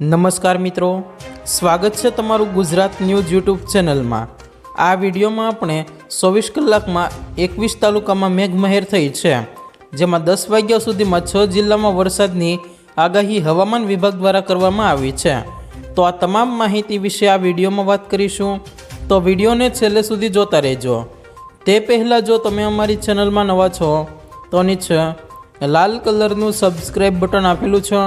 નમસ્કાર મિત્રો, સ્વાગત છે તમારું ગુજરાત ન્યૂઝ યુટ્યુબ ચેનલમાં. આ વિડીયોમાં આપણે ચોવીસ કલાકમાં એકવીસ તાલુકામાં મેઘમહેર થઈ છે, જેમાં દસ વાગ્યા સુધીમાં છ જિલ્લામાં વરસાદની આગાહી હવામાન વિભાગ દ્વારા કરવામાં આવી છે. તો આ તમામ માહિતી વિશે આ વિડીયોમાં વાત કરીશું. તો વિડીયોને છેલ્લે સુધી જોતા રહેજો. તે પહેલાં જો તમે અમારી ચેનલમાં નવા છો, તો નીચે લાલ કલરનું સબસ્ક્રાઈબ બટન આપેલું છે.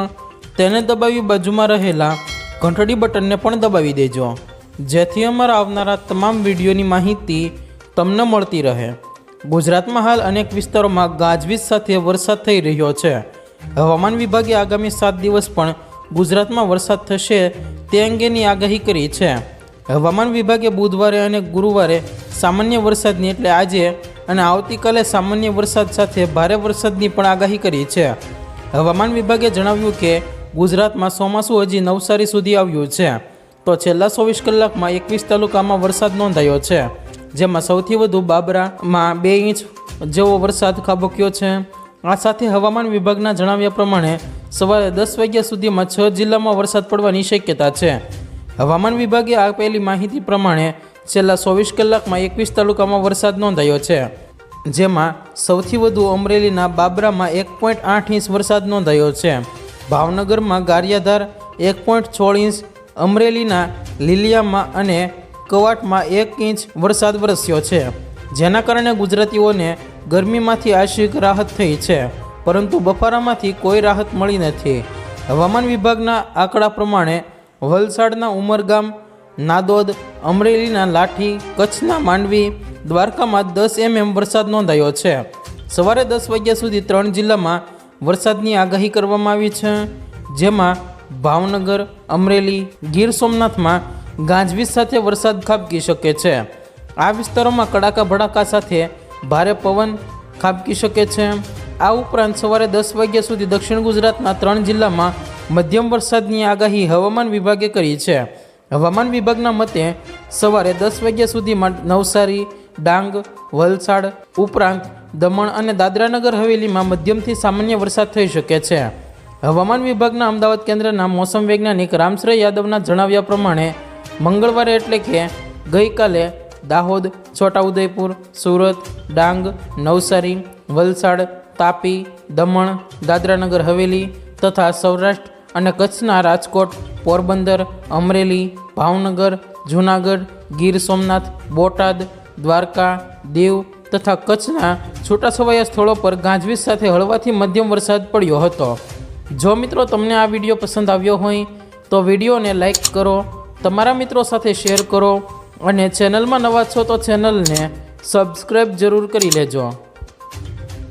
તેને દબાવી બાજુમાં રહેલા ઘંટડી બટનને પણ દબાવી દેજો. જેથી અમારા આવનારા તમામ વિડીયોની માહિતી તમને મળતી રહે. ગુજરાતમાં હાલ અનેક વિસ્તારોમાં ગાજવીજ સાથે વરસાદ થઈ રહ્યો છે. હવામાન વિભાગે આગામી સાત દિવસ પણ ગુજરાતમાં વરસાદ થશે તે અંગેની આગાહી કરી છે. હવામાન વિભાગે બુધવારે અને ગુરુવારે સામાન્ય વરસાદની એટલે આજે અને આવતીકાલે સામાન્ય વરસાદ સાથે ભારે વરસાદની પણ આગાહી કરી છે. હવામાન વિભાગે જણાવ્યું કે ગુજરાતમાં ચોમાસું હજી નવસારી સુધી આવ્યું છે. તો છેલ્લા ચોવીસ કલાકમાં એકવીસ તાલુકામાં વરસાદ નોંધાયો છે. જેમાં સૌથી વધુ બાબરામાં બે ઇંચ જેવો વરસાદ ખાબક્યો છે. આ સાથે હવામાન વિભાગના જણાવ્યા પ્રમાણે સવારે દસ વાગ્યા સુધીમાં છ જિલ્લામાં વરસાદ પડવાની શક્યતા છે. હવામાન વિભાગે આપેલી માહિતી પ્રમાણે છેલ્લા ચોવીસ કલાકમાં એકવીસ તાલુકામાં વરસાદ નોંધાયો છે. જેમાં સૌથી વધુ અમરેલીના બાબરામાં એક પોઈન્ટ આઠ ઇંચ વરસાદ નોંધાયો છે. ભાવનગરમાં ગારિયાધાર એક પોઈન્ટ છોળ ઇંચ, અમરેલીના લીલિયામાં અને કવાટમાં એક ઇંચ વરસાદ વરસ્યો છે. જેના કારણે ગુજરાતીઓને ગરમીમાંથી આશિક રાહત થઈ છે, પરંતુ બફારામાંથી કોઈ રાહત મળી નથી. હવામાન વિભાગના આંકડા પ્રમાણે વલસાડના ઉમરગામ, નાદોદ, અમરેલીના લાઠી, કચ્છના માંડવી, દ્વારકામાં દસ એમએમ વરસાદ નોંધાયો છે. સવારે દસ વાગ્યા સુધી ત્રણ જિલ્લામાં વરસાદની આગાહી કરવામાં આવી છે, જેમાં ભાવનગર, અમરેલી, ગીર સોમનાથમાં ગાજવીજ સાથે વરસાદ ખાબકી શકે છે. આ વિસ્તારોમાં કડાકા ભડાકા સાથે ભારે પવન ખાબકી શકે છે. આ ઉપરાંત સવારે દસ વાગ્યા સુધી દક્ષિણ ગુજરાતના ત્રણ જિલ્લામાં મધ્યમ વરસાદની આગાહી હવામાન વિભાગે કરી છે. હવામાન વિભાગના મતે, સવારે દસ વાગ્યા સુધીમાં નવસારી ડાંગ, વલસાડ, ઉપરાંત દમણ અને દાદરાનગર હવેલીમાં મધ્યમથી સામાન્ય વરસાદ થઈ શકે છે. હવામાન વિભાગના અમદાવાદ કેન્દ્રના મોસમ વૈજ્ઞાનિક રામશ્રય યાદવના જણાવ્યા પ્રમાણે, મંગળવારે એટલે કે ગઈકાલે દાહોદ, છોટાઉદેપુર, સુરત, ડાંગ, નવસારી, વલસાડ, તાપી, દમણ, દાદરાનગર હવેલી તથા સૌરાષ્ટ્ર અને કચ્છના રાજકોટ, પોરબંદર, અમરેલી, ભાવનગર, જૂનાગઢ, ગીર સોમનાથ, બોટાદ દ્વારકા, દીવ તથા કચ્છના છૂટાછવાયા સ્થળો પર ગાજવીજ સાથે હળવાથી મધ્યમ વરસાદ પડ્યો હતો. જો મિત્રો તમને આ વીડિયો પસંદ આવ્યો હોય, તો વિડીયોને લાઇક કરો, તમારા મિત્રો સાથે શેર કરો અને ચેનલમાં નવા છો તો ચેનલને સબસ્ક્રાઈબ જરૂર કરી લેજો.